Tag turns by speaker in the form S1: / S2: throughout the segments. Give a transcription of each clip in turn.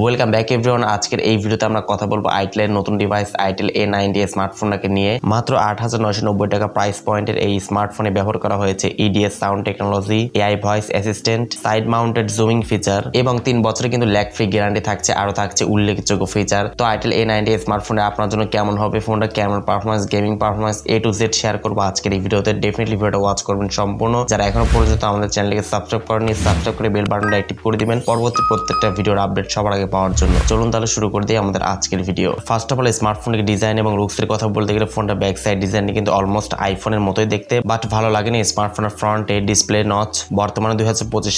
S1: Welcome back everyone আজকের এই ভিডিওতে আমরা কথা বলব আইটেলের নতুন ডিভাইস আইটেল এ নাইনটি স্মার্টফোনটাকে নিয়ে। মাত্র আট হাজার নয়শো নব্বই টাকা প্রাইস পয়েন্টের এই স্মার্টফোনে ব্যবহার করা হয়েছে EDS sound technology AI voice assistant side mounted zooming feature এবং তিন বছরে কিন্তু ল্যাক ফ্রি গ্যারান্টি থাকছে, আরও থাকছে উল্লেখযোগ্য ফিচার তো আইটেল এ নাইনটি স্মার্টফোনে আপনার জন্য কেমন হবে ফোনটা, কেমন performance gaming performance A to Z share করব আজকের এই ভিডিওতে। ডেফিনেটলি ভিডিওটা ওয়াচ করবেন সম্পূর্ণ। যারা এখনও পর্যন্ত আমাদের চ্যানেলকে সাবস্ক্রাইব করেনি সাবস্ক্রাইব করে বেল বাটনটা অ্যাক্টিভ করে দিবেন। পরবর্তী প্রত্যেকটা ভিডিওর আপডেট সবার আগে পাওয়ার জন্য। চলুন তাহলে শুরু করে দিই আমাদের আজকের ভিডিও ফার্স্ট অফ অল স্মার্টফোনের ডিজাইন এবং লুকসের কথা বলতে গেলে ফোনটা ব্যাক সাইড ডিজাইন কিন্তু অলমোস্ট আইফোনের মতোই দেখতে। বাট ভালো লাগেনি স্মার্টফোনের ফ্রন্টে ডিসপ্লে নচ বর্তমানে দুই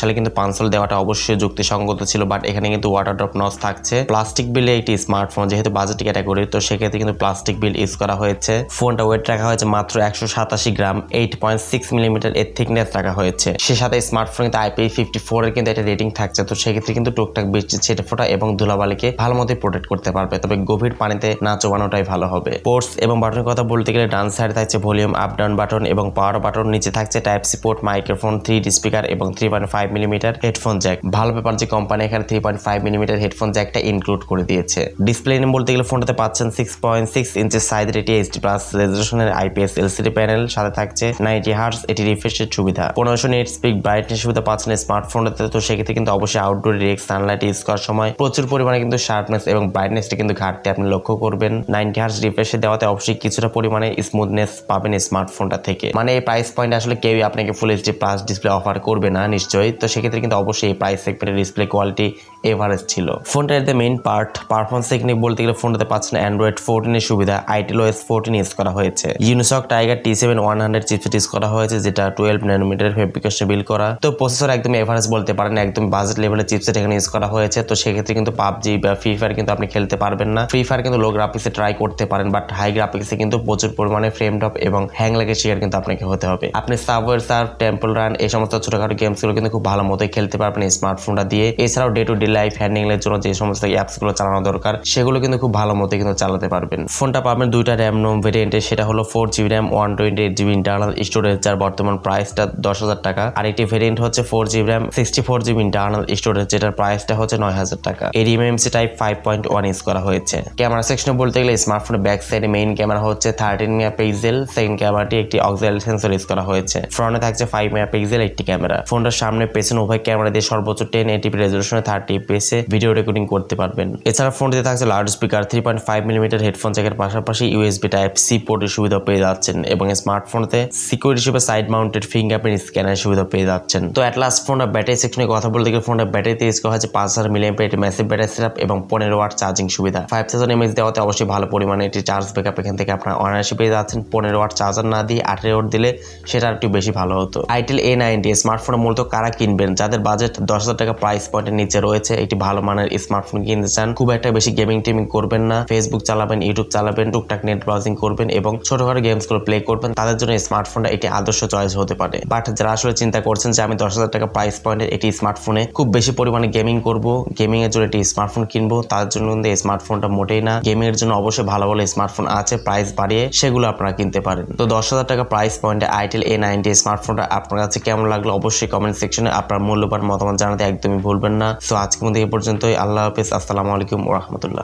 S1: সালে কিন্তু পাঁচশোল দেওয়াটা অবশ্যই যুক্তিসঙ্গত ছিল বাট এখানে কিন্তু ওয়াটার ড্রপ নচ থাকছে প্লাস্টিক বিলে একটি স্মার্টফোন যেহেতু বাজেট ক্যাটাগরি তো সেক্ষেত্রে কিন্তু প্লাস্টিক বিল ইউজ করা হয়েছে। ফোনটা ওয়েট রাখা হয়েছে মাত্র একশো সাতাশি gram eight point six millimetre এর থিকনেস রাখা হয়েছে। সে সাথে স্মার্টফোন কিন্তু আইপি ফিফটি ফোর এর কিন্তু একটা রেটিং থাকছে, তো সেক্ষেত্রে কিন্তু টুকটাক বৃষ্টি ছেটে ফোটা এবং ধুলাবালিকে ভালো মতো প্রোটেক্ট করতে পারবে। তবে গভীর পানিতে না চোবানোটাই ভালো হবে। পোর্টস এবং বাটনের কথা বলতে গেলে ডান সাইডে থাকছে ভলিউম আপ ডাউন বাটন এবং পাওয়ার বাটন নিচে থাকছে type C port microphone three speaker এবং three point five millimetre headphone jack ভালো ব্যাপার যে কোম্পানি এখানে three point five millimetre headphone জ্যাকটা include করে দিয়েছে। ডিসপ্লে নেম বলতে গেলে ফোনটাতে পাচ্ছেন সিক্স পয়েন্ট সিক্স ইঞ্চের সাইজ এটি এইচডি প্লাস রেজলিউশনের আইপিএস এলসিডি প্যানেল সাথে থাকছে নাইনটি হার্স এটি রিফ্রেশের সুবিধা। পনেরোশো নেট স্পিক ব্রাইটনেস সুবিধা পাচ্ছেন স্মার্টফোনটাতে তো সেক্ষেত্রে কিন্তু অবশ্যই আউটডোর রেক্স সানলাইট ইউজ করার সময় প্রচুর পরিমাণে কিন্তু শার্পনেস এবং ব্রাইটনেসটা কিন্তু ঘাটতি আপনি লক্ষ্য করবেন। নাইনটি হার্স রিফ্রেশে দেওয়াতে অবশ্যই কিছুটা পরিমাণে স্মুথনেস পাবেন স্মার্টফোনটা থেকে। মানে এই প্রাইস পয়েন্ট আসলে কেউই আপনাকে full HD plus display offer করবে না, নিশ্চয়ই। তো সেক্ষেত্রে কিন্তু অবশ্যই এই প্রাইস সেগমেন্টের ডিসপ্লে কোয়ালিটি এভারেজ ছিল। ফোনটার এর মেইন পার্ট পারফরমেন্স টেকনিক বলতে গেলে ফোনটাতে পাচ্ছেন অ্যান্ড্রয়েড ফোরটিনের সুবিধা আইটেল ওএস ফোরটিন ইউজ করা হয়েছে। Unisoc tiger T seven one hundred chipset use করা হয়েছে, যেটা টুয়েলভ ন্যানোমিটার ফেব্রিকেশন বিল করা। তো প্রসেসর একদম এভারেজ বলতে পারেন, একদম বাজেট লেভেলের চিপসেট এখানে ইউজ করা হয়েছে। তো সেক্ষেত্রে কিন্তু পাবজি বা ফ্রি ফায়ার কিন্তু আপনি খেলতে পারবেন না। ফ্রি ফায়ার কিন্তু লো গ্রাফিক্সে ট্রাই করতে পারেন বাট হাই গ্রাফিক্সে কিন্তু প্রচুর পরিমাণে ফ্রেম ড্রপ এবং হ্যাং লাগে শিকার কিন্তু আপনাকে হতে হবে। আপনি সাবওয়ের সার্ফ টেম্পল রান এই সমস্ত ছোটখাটো গেমসগুলো কিন্তু খুব ভালো মতোই খেলতে পারবেন স্মার্টফোনটা দিয়ে। এছাড়াও ডে টু ডে লাইফ হ্যান্ডিংয়ের জন্য যে সমস্ত অ্যাপসগুলো চালানো দরকার, সেগুলো কিন্তু খুব ভালো মতো কিন্তু চালাতে পারবেন। ফোনটা পাবেন দুইটা র্যাম নোম ভেরিয়েন্টে সেটা হলো four GB RAM one twenty eight GB internal storage যার বর্তমান প্রাইসটা দশ হাজার টাকা। আর একটি ভেরিয়েন্ট হচ্ছে four GB RAM sixty four GB internal storage যেটার প্রাইসটা হচ্ছে নয় হাজার টাকা। এর eMMC type five point one use করা হয়েছে। ক্যামেরা সেকশনে বলতে গেলে স্মার্টফোনের ব্যাক সাইডে মেইন ক্যামেরা হচ্ছে থার্টিন মেগা পিক্সেল সেকেন্ড ক্যামেরাটি একটি অক্সিলাল সেন্সর ইউজ করা হয়েছে। ফ্রন্টে থাকছে ফাইভ মেগা পিক্সেল একটি ক্যামেরা ফোনটার সামনে পেছনে উভয় ক্যামেরা দিয়ে সর্বোচ্চ টেন এইটিপি রেজলিউশনে থার্টি এপিএসে ভিডিও রেকর্ডিং করতে পারবেন। এছাড়া ফোনটিতে থাকছে loudspeaker three point five millimetre headphone জ্যাকের পাশাপাশি ইউএসবি টাইপ সি পোর্টের সুবিধা পেয়ে যাচ্ছেন এবং স্মার্টফোনতে সিকিউরিটি হিসেবে সাইড মাউন্টেড ফিঙ্গারপ্রিন্ট স্ক্যানের সুবিধা পেয়ে যাচ্ছেন। তো অ্যাট লাস্ট ফোনটা ব্যাটারি সেকশনে কথা বলতে গেলে ফোনটা ব্যাটারিতে ইউজ করা হচ্ছে পাঁচ হাজার মিলিয়ন পেট ম্যাসিভ ব্যাটারি সেটআপ এবং পনেরো ওয়াট চার্জিং সুবিধা। ফাইভ থাউজেন্ড এমএস দেওয়াতে অবশ্যই ভালো পরিমাণে একটি চার্জ ব্যাকআপ এখান থেকে আপনার অনায়াসে পেয়ে যাচ্ছেন। পনেরো ওয়াট চার্জার না দিয়ে আঠেরো ওয়াট দিলে সেটা একটু বেশি ভালো হতো। আইটেল এ নাইনটি স্মার্টফোনে মূলত কারা কিনবেন? যাদের বাজেট দশ হাজার টাকা প্রাইস পয়েন্টের নিচে রয়েছে, একটি ভালো মানের স্মার্টফোন কিনতে চান। খুব একটা বেশি গেমিং টেমিং করবেন না। ফেসবুক চালাবেন ইউটিউব চালাবেন, টুকটাক নেট ব্রাউজিং করবেন এবং ছোটখাটো গেমসগুলো প্লে করবেন। তাদের জন্য স্মার্টফোনটা একটি আদর্শ চয়েস হতে পারে। বাট যারা আসলে চিন্তা করছেন যে আমি দশ হাজার টাকা প্রাইস পয়েন্টের একটি স্মার্টফোনে খুব বেশি পরিমাণে গেমিং করব গেমিং এর জন্য একটি স্মার্টফোন কিনবো, তার জন্য কিন্তু স্মার্টফোনটা মোটেই না। গেমের জন্য অবশ্যই ভালো ভালো স্মার্টফোন আছে প্রাইস বাড়িয়ে সেগুলো আপনারা কিনতে পারেন। তো দশ হাজার টাকা প্রাইস পয়েন্টে আইটেল এ নাইনটি স্মার্টফোনটা আপনার কাছে কেমন লাগল অবশ্যই কমেন্ট সেকশনে আপনার মূল্যবান মতামত জানাতে একদমই ভুলবেন না। সো আজকের মধ্যে এ পর্যন্তই। আল্লাহ হাফিজ। আসসালামু আলাইকুম রহমতুল্লাহ।